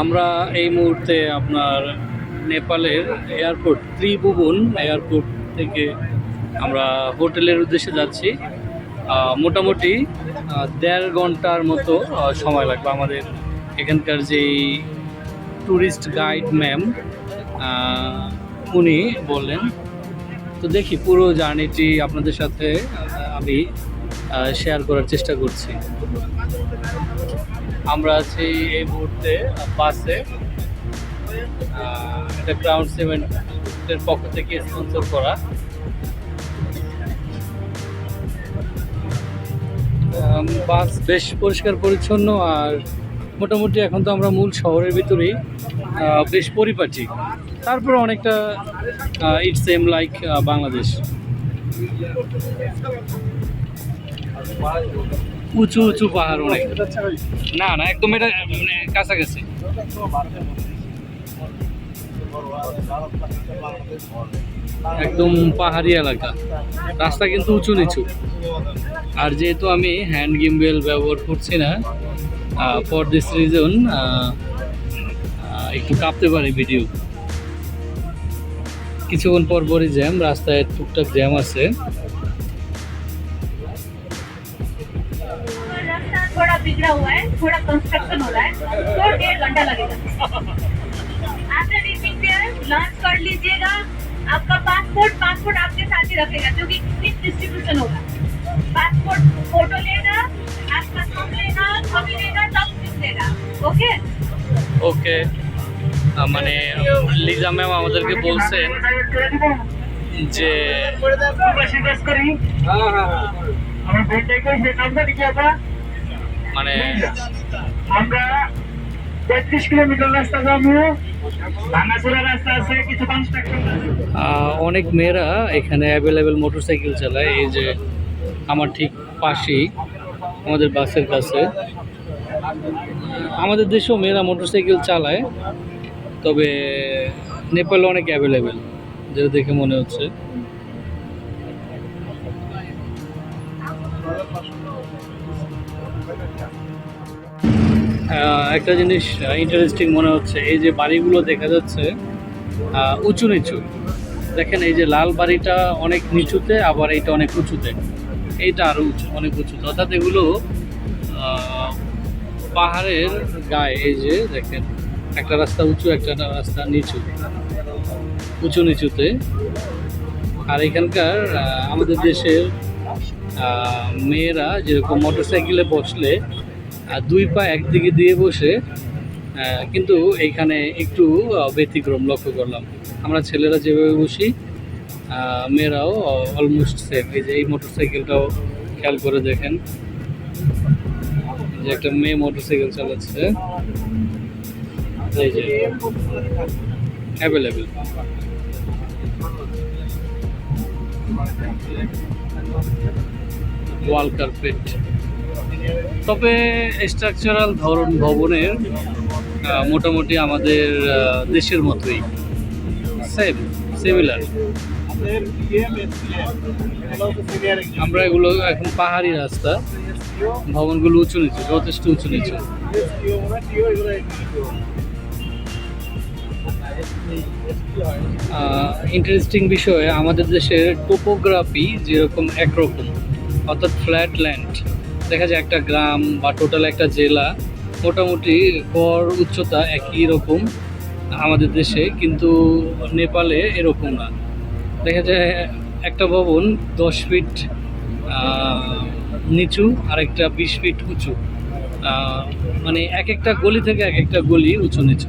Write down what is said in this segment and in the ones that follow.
আমরা এই মুহূর্তে আপনার নেপালের এয়ারপোর্ট, ত্রিভুবন এয়ারপোর্ট থেকে আমরা হোটেলের উদ্দেশ্যে যাচ্ছি। মোটামুটি দেড় ঘণ্টার মতো সময় লাগবে আমাদের এখানকার যেই ট্যুরিস্ট গাইড ম্যাম উনি বললেন। তো দেখি, পুরো জার্নিটি আপনাদের সাথে আমি শেয়ার করার চেষ্টা করছি। আমরা আছি এই মুহূর্তে বাসে। এটা ক্রাউন সিমেন্টের পক্ষ থেকে স্পন্সর করা। বাস বেশ পরিষ্কার পরিচ্ছন্ন আর মোটামুটি এখন তো আমরা মূল শহরের ভিতরেই বেশ পরিপাটি। তারপর অনেকটা ইট সেম লাইক বাংলাদেশ। উঁচু উঁচু পাহাড় অনেক। না না একদম এটা মানে কাছাকাছি। একদম পাহাড়ি এলাকা। রাস্তা কিন্তু উঁচু নিচু। আর যেহেতু আমি হ্যান্ড গিম্বেল ব্যবহার করছি না ফর দিস রিজন একটু কাঁপতে পারি ভিডিও কিছুক্ষণ পর পরই জ্যাম রাস্তায় টুকটাক জ্যাম আছে। बिगड़ा हुआ है थोड़ा कंस्ट्रक्शन हो रहा है तो डेढ़ घंटा लगेगा आफ्टर रीचिंग देयर लॉन्च कर लीजिएगा आपका पासपोर्ट पासपोर्ट आपके साथ ही रखेगा क्योंकि किस डिस्ट्रीब्यूशन होगा पासपोर्ट फोटो लेगा आपका थंब लेगा कॉपी लेगा सब कुछ लेगा ओके ওকে মানে লিজা ম্যাম আমাদেরকে বলছেন যে আমার মানে আমরা পঁয়ত্রিশ কিলোমিটার রাস্তা যাব। অনেক মেয়েরা এখানে অ্যাভেলেবেল মোটরসাইকেল চালায়। এই যে আমার ঠিক পাশেই আমাদের বাসের কাছে। আমাদের দেশেও মেয়েরা মোটরসাইকেল চালায় তবে নেপালে অনেক অ্যাভেলেবেল যেটা দেখে মনে হচ্ছে। আহ, একটা জিনিস ইন্টারেস্টিং মনে হচ্ছে এই যে বাড়িগুলো দেখা যাচ্ছে উঁচু নিচু। দেখেন এই যে লাল বাড়িটা অনেক নিচুতে আবার এইটা অনেক উঁচুতে। এইটা আরও উঁচু অনেক উঁচুতে অর্থাৎ এগুলো পাহাড়ের গায়ে এই যে দেখেন একটা রাস্তা উঁচু একটা রাস্তা নিচু। উঁচু নিচুতে। আর এখানকার আমাদের দেশের মেয়েরা যেরকম মোটরসাইকেলে বসলে আহ, দুই পা একদিকে দিয়ে বসে কিন্তু এইখানে একটু ব্যতিক্রম লক্ষ্য করলাম। আমরা ছেলেরা যেভাবে বসি মেয়েরাও অলমোস্ট সেম এই যে এই মোটরসাইকেলটাও খেয়াল করে দেখেন যে একটা মেয়ে মোটরসাইকেল চালাচ্ছে। এই যে অ্যাভেলেবেল ওয়াল কার্পেট তবে স্ট্রাকচারাল ধরন ভবনের মোটামুটি আমাদের দেশের মতোই। সেম সিমিলার আমরা এগুলো এখন পাহাড়ি রাস্তা। ভবনগুলো উঁচু নিচু, যথেষ্ট উঁচু নিচু। ইন্টারেস্টিং বিষয়, আমাদের দেশের টোপোগ্রাফি যেরকম একরকম, অর্থাৎ ফ্ল্যাট ল্যান্ড দেখা যায় একটা গ্রাম বা টোটাল একটা জেলা, মোটামুটি গড় উচ্চতা একই রকম আমাদের দেশে, কিন্তু নেপালে এরকম না। দেখা যায় একটা ভবন দশ ফিট নিচু আর একটা বিশ ফিট উঁচু। মানে এক একটা গলি থেকে এক একটা গলি উঁচু নিচু।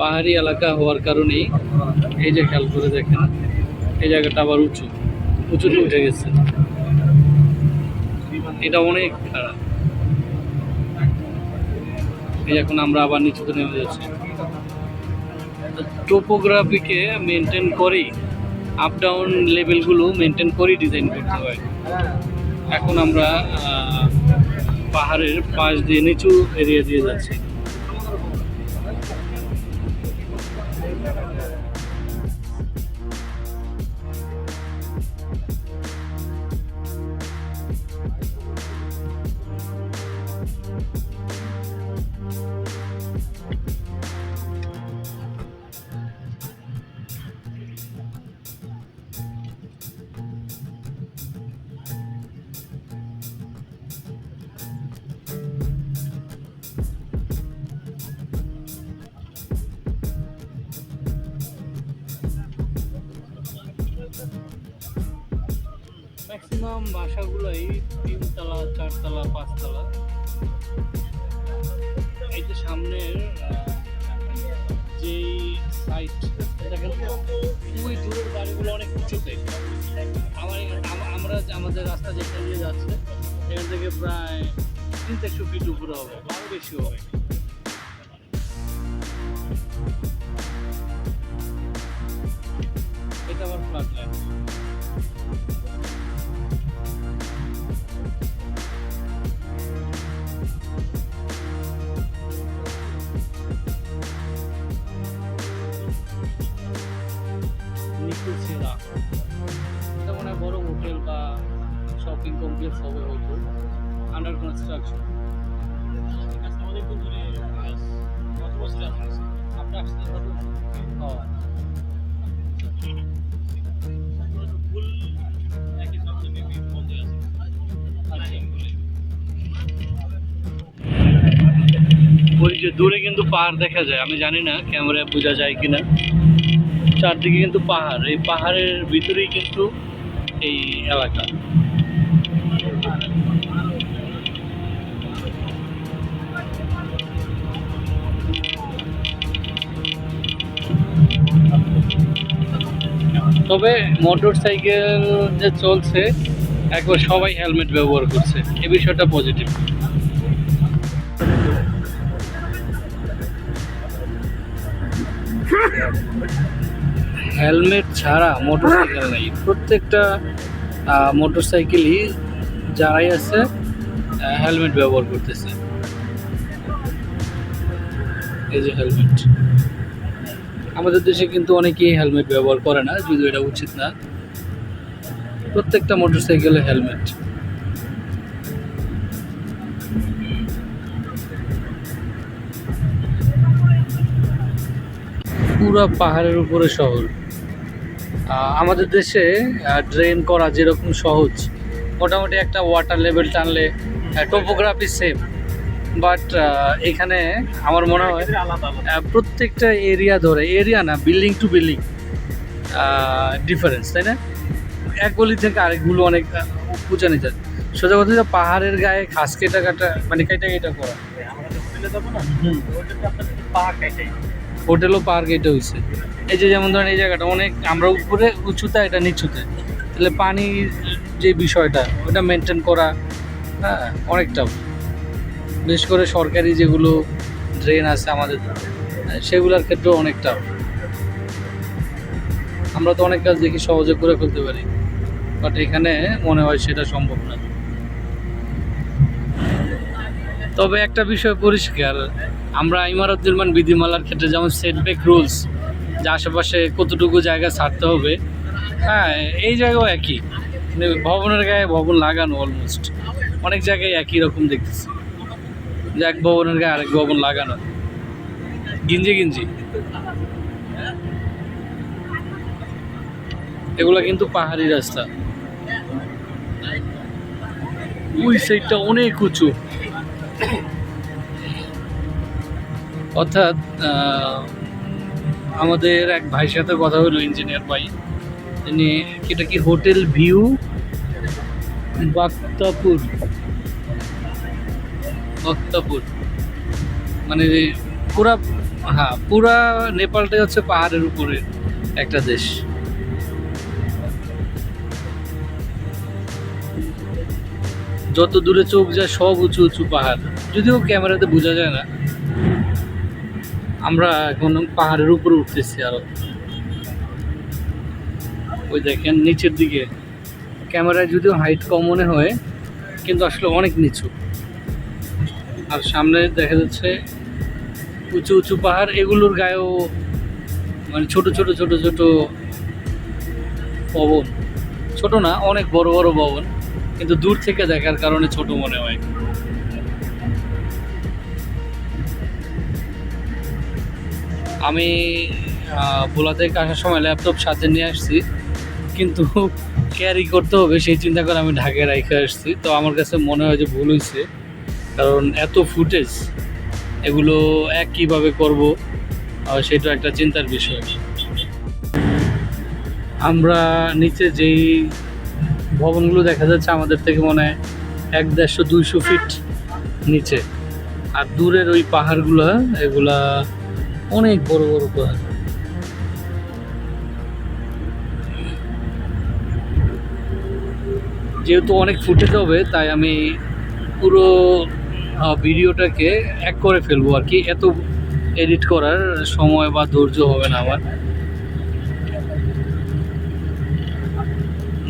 পাহাড়ি এলাকা হওয়ার কারণেই এই যে খেয়াল করে দেখেন, এই জায়গাটা আবার উঁচু, উঁচুতে উঠে গেছে। এটা অনেক খারাপ। এই এখন আমরা আবার নিচুতে নেমে যাচ্ছি। টোপোগ্রাফিকে মেনটেন করেই আপ ডাউন লেভেলগুলো মেনটেন করেই ডিজাইন করতে হয়। এখন আমরা পাহাড়ের পাশ দিয়ে নিচু এরিয়া দিয়ে যাচ্ছি। ম্যাক্সিমাম বাসাগুলোই তিনতলা, চারতলা, পাঁচতলা। এই যে সামনের যেই সাইট ওই দূরের বাড়িগুলো অনেক উঁচুতে। আমার আম- আমরা আমাদের রাস্তা যেখান নিয়ে যাচ্ছে, এখান থেকে প্রায় তিন চারশো ফিট উপরে হবে আরও বেশি হবে। এটা আমার ফ্ল্যাট লাইন ওই যে দূরে কিন্তু পাহাড় দেখা যায়। আমি জানি না ক্যামেরায় বোঝা যায় কিনা। চারদিকে কিন্তু পাহাড়। এই পাহাড়ের ভিতরেই কিন্তু এই এলাকা। তবে মোটর সাইকেল যে চলছে, একবার সবাই হেলমেট ব্যবহার করছে। এ বিষয়টা পজিটিভ হেলমেট ছাড়া মোটর সাইকেল নেই। প্রত্যেকটা মোটর সাইকেলই যারাই আছে হেলমেট ব্যবহার করতেছে। এই যে হেলমেট। আমাদের দেশে কিন্তু অনেকেই হেলমেট ব্যবহার করে না, যদিও এটা উচিত না। প্রত্যেকটা মোটর সাইকেলে হেলমেট। পুরো পাহাড়ের উপরে শহর। আমাদের দেশে ড্রেন করা যেরকম সহজ মোটামুটি একটা ওয়াটার লেভেল টানলে টোপোগ্রাফি সেম বাট এখানে আমার মনে হয় প্রত্যেকটা এরিয়া ধরে এরিয়া না বিল্ডিং টু বিল্ডিং ডিফারেন্স তাই না? এক গলি থেকে আরেকগুলো অনেক উঁচা নিচে। সোজা কথা হচ্ছে পাহাড়ের গায়ে ঘাস কেটা কাটা মানে কেটে কেটা করা। হুম। হোটেলও পার্ক এটা হয়েছে এই যে যেমন ধরেন এই জায়গাটা অনেক আমরা উপরে উঁচুতে এটা নিচুতে। তাহলে পানির যে বিষয়টা ওটা মেনটেন করা হ্যাঁ অনেকটা বিশেষ করে সরকারি যেগুলো ড্রেন আছে আমাদের হ্যাঁ, সেগুলোর ক্ষেত্রেও অনেকটা আমরা তো অনেক কাজ দেখি সহজে করে ফেলতে পারি। বাট এখানে মনে হয় সেটা সম্ভব না। তবে একটা বিষয় পরিষ্কার, আমরা ইমারত নির্মাণ বিধিমালার ক্ষেত্রে যেমন সেটব্যাক রুলস যে আশেপাশে কতটুকু জায়গা ছাড়তে হবে হ্যাঁ এই জায়গাও একই। মানে ভবনের গায়ে ভবন লাগানো অলমোস্ট অনেক জায়গায় একই রকম দেখতেছি। যে এক ভবনের গায়ে আরেক ভবন লাগানো। গিঞ্জি গিঞ্জি। এগুলো কিন্তু পাহাড়ি রাস্তা। ওই সাইডটা অনেক উঁচু। অর্থাৎ আমাদের এক ভাইয়ের সাথে কথা হলো ইঞ্জিনিয়ার ভাই। তিনি এটা কি হোটেল ভিউ বাক্তাপুর। বাক্তাপুর। মানে পুরা হ্যাঁ পুরা নেপালটাই হচ্ছে পাহাড়ের উপরে একটা দেশ। যত দূরে চোখ যায় সব উঁচু উঁচু পাহাড়। যদিও ক্যামেরাতে বোঝা যায় না। আমরা এখন পাহাড়ের উপরে উঠতেছি আরও। ওই দেখেন, নিচের দিকে। ক্যামেরায় যদিও হাইট কম মনে হয়, কিন্তু আসলে অনেক নিচু। আর সামনে দেখা যাচ্ছে উঁচু উঁচু পাহাড়। এগুলোর গায়েও মানে ছোট ছোট ছোট ছোট ভবন ছোট না, অনেক বড় বড় ভবন কিন্তু দূর থেকে দেখার কারণে ছোট মনে হয়। আমি ভোলা থেকে আসার সময় ল্যাপটপ সাথে নিয়ে আসছি, কিন্তু ক্যারি করতে হবে সেই চিন্তা করে আমি ঢাকায় রেখে আসছি। তো আমার কাছে মনে হয় যে ভুল হয়েছে, কারণ এত ফুটেজ এগুলো এক কীভাবে করব সেটা একটা চিন্তার বিষয়। আমরা নিচে যেই ভবনগুলো দেখা যাচ্ছে আমাদের থেকে মনে হয় এক দেড়শো, দুইশো ফিট নিচে। আর দূরের ওই পাহাড়গুলো এগুলা অনেক বড় বড় পাহাড়। যেহেতু অনেক ফুটেজ হবে, তাই আমি পুরো ভিডিওটাকে এক করে ফেলব আর কি। এত এডিট করার সময় বা ধৈর্য হবে না আমার।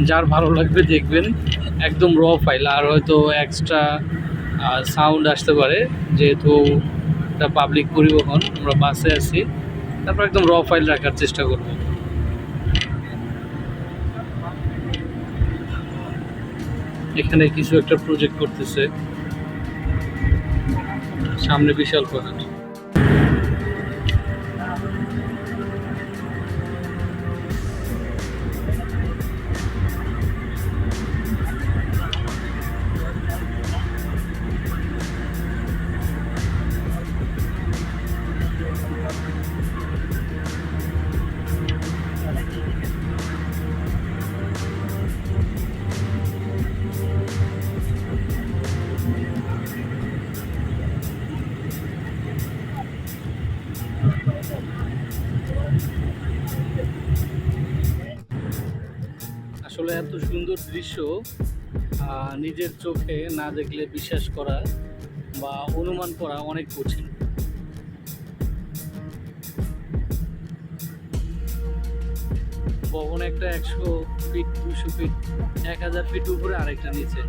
যার ভালো লাগবে দেখবেন, একদম র ফাইল আর হয়তো এক্সট্রা সাউন্ড আসতে পারে, যেহেতু এটা পাবলিক পরিবহন, আমরা বাসে আছি, তারপর একদম র ফাইল রাখার চেষ্টা করব। এখানে কিছু একটা প্রজেক্ট করতেছে। সামনে বিশাল পাহাড় আসলে এত সুন্দর দৃশ্য নিজের চোখে না দেখলে বিশ্বাস করা বা অনুমান করা অনেক কঠিন। ভবন একটা একশো ফিট, দুশো ফিট, এক হাজার ফিট উপরে আরেকটা নিচে।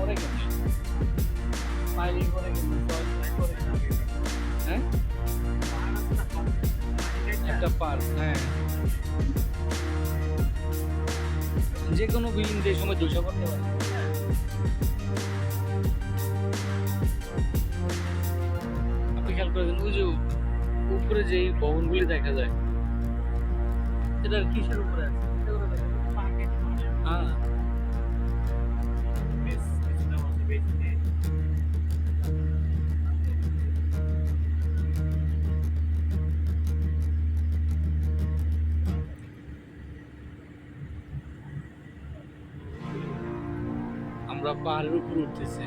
করে করে করে হ্যাঁ? একটা পার্ক হ্যাঁ। যে কোনো বিল্ডিং যে সময় দুশো করতে পারে। আপনি খেয়াল করে ওই যে উপরে যে ভবনগুলি দেখা যায় এটা কিসের উপরে আমরা পাহাড়ের উপর উঠতেছে।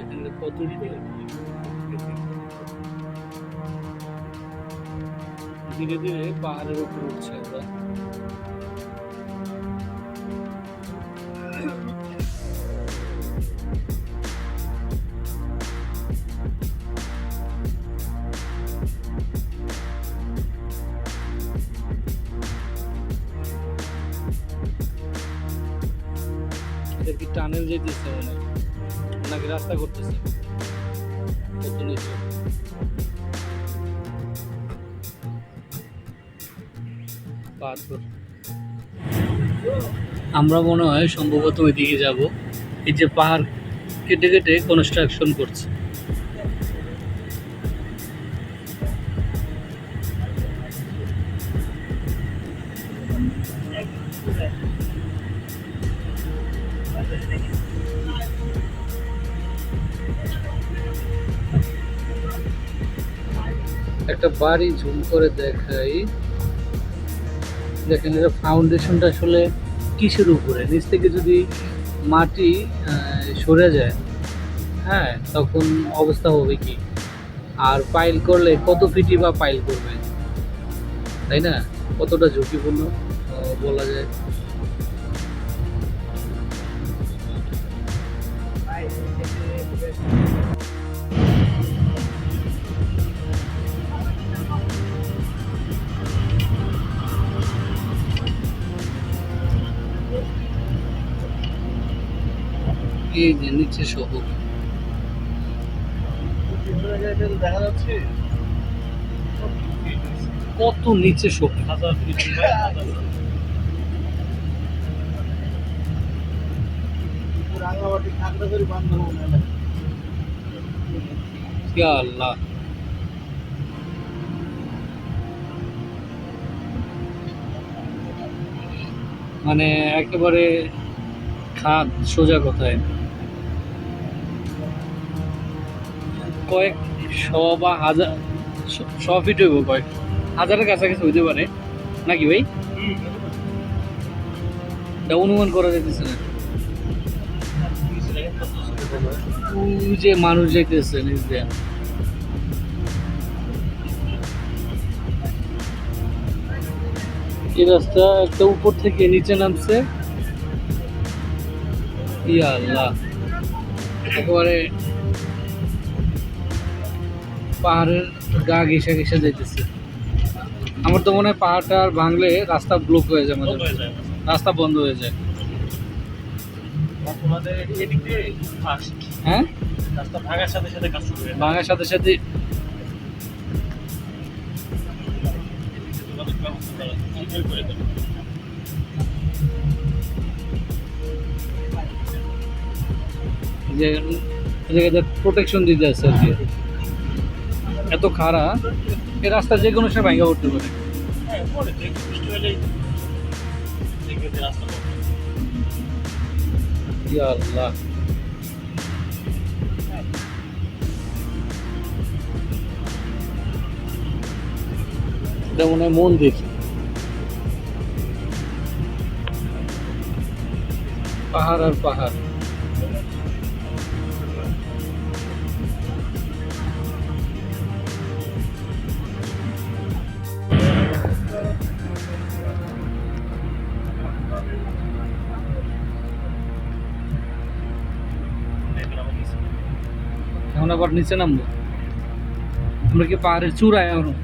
এখানে কত ধীরে ধীরে পাহাড়ের উপর উঠছে আমরা টানেল যেতেছে মনে হয়? নাকি রাস্তা করতেছে? আমরা মনে হয় সম্ভবত ওইদিকে যাব। এই যে পাহাড় কেটে কেটে কনস্ট্রাকশন করছে। একটা বাড়ি ঝুম করে দেখাই। দেখেন এটা ফাউন্ডেশনটা আসলে কিসের উপরে? নিচ থেকে যদি মাটি সরে যায় হ্যাঁ তখন অবস্থা হবে কি? আর পাইল করলে কত ফিটি বা পাইল করবে? তাই না? কতটা ঝুঁকিপূর্ণ? বলা যায়। কত নিচে আল্লাহ। মানে একেবারে খাদ সোজা কথায়। কয়েক শ বা হাজার, শ- ফিট হইব কয়েক। হাজারের কাছাকাছি হইতে পারে। নাকি ভাই? এটা অনুমান করা যাইতেছে না। যে মানুষ যাইতেছে নিজ দিয়ে এই রাস্তা একটা উপর থেকে নিচে নামছে। ইয়া আল্লাহ। একেবারে পাহাড়ের গা ঘেসে ঘেসে যাইতেছে। আমার তো মনে হয় পাহাড়টা আর ভাঙলে রাস্তা ব্লক হয়ে যায় আমাদের রাস্তা বন্ধ হয়ে যায়। হ্যাঁ? ভাঙার সাথে সাথে ভাঙার যে প্রোটেকশন দিতে আছে আর কি। এত খারাপ এই রাস্তা যে কোনো সময় ভাঙা উঠতে পারে। মনে হয় মন্দির। পাহাড় আর পাহাড়। আবার নিচে নামবো। আমরা কি পাহাড়ের চূড়ায় এখন?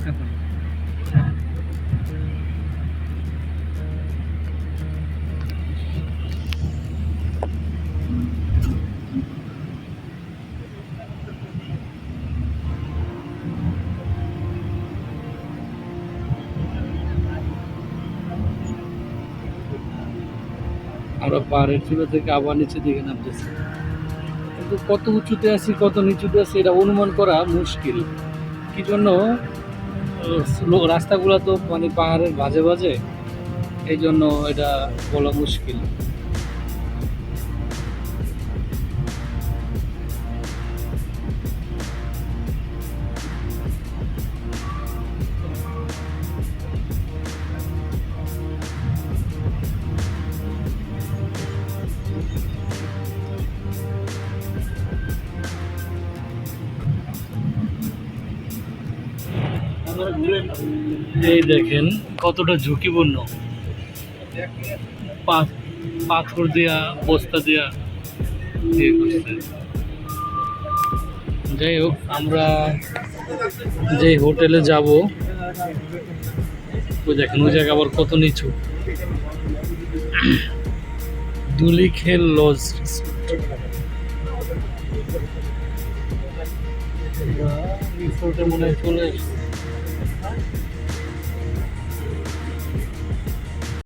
আমরা পাহাড়ের চূড়া থেকে আবার নিচের দিকে নামতেছি। কিন্তু কত উঁচুতে আছি, কত নিচুতে আছি, এটা অনুমান করা মুশকিল। কি জন্য? রাস্তাগুলো তো মানে পাহাড়ের বাজে বাজে এই জন্য এটা বলা মুশকিল। এই দেখেন, কতটা ঝুঁকিপূর্ণ। পাথর দেয়া, বস্তা দেয়া। যাই হোক, আমরা যে হোটেলে যাব, ওই দেখেন, ওই জায়গা আবার কত নিচু। দুলিখেল লজ রিসোর্টে মনে হয় চলে এসেছি